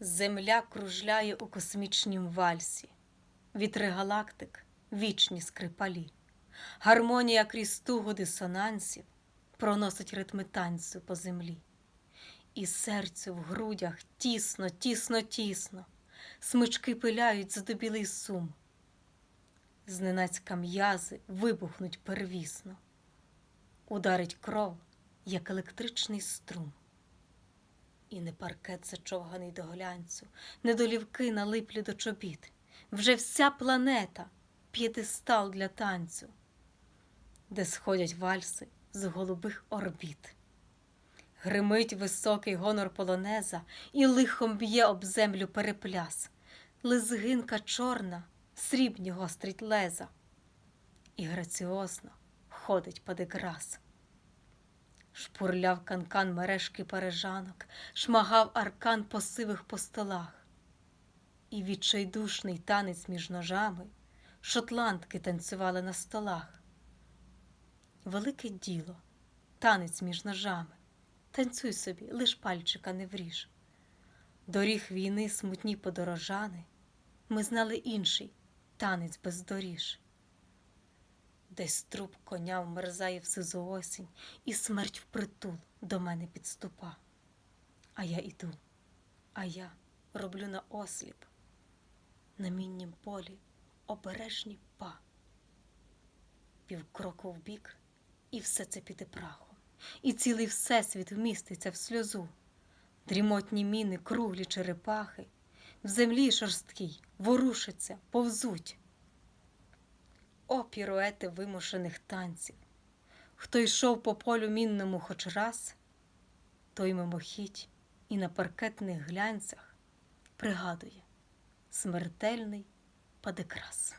Земля кружляє у космічнім вальсі, вітри галактик вічні скрипалі, гармонія крізь тугу дисонансів проносить ритми танцю по землі. І серцю в грудях тісно, тісно, тісно, смички пиляють задубілий сум. Зненацька м'язи вибухнуть первісно, ударить кров, як електричний струм. І не паркет зачовганий до глянцю, не долівки налиплі до чобіт. Вже вся планета п'єдестал для танцю, де сходять вальси з голубих орбіт. Гримить високий гонор полонеза і лихом б'є об землю перепляс. Лизгинка чорна, срібні гострить леза, і граціозно ходить падекрас. Шпурляв канкан мережки парижанок, шмагав аркан по сивих по столах, і відчайдушний танець між ножами шотландки танцювали на столах. Велике діло, танець між ножами. Танцюй собі, лиш пальчика не вріж. Доріг війни смутні подорожани, ми знали інший танець без доріж. Десь труп коня вмерзає в сизу осінь, і смерть впритул до мене підступа. А я іду, а я роблю на осліп, на міннім полі обережні па. Півкроку вбік, і все це піде прахом, і цілий всесвіт вміститься в сльозу. Дрімотні міни, круглі черепахи, в землі шорсткій ворушаться, повзуть. О, піруети вимушених танців! Хто йшов по полю мінному хоч раз, той мимохідь і на паркетних глянцях пригадує смертельний падекрас.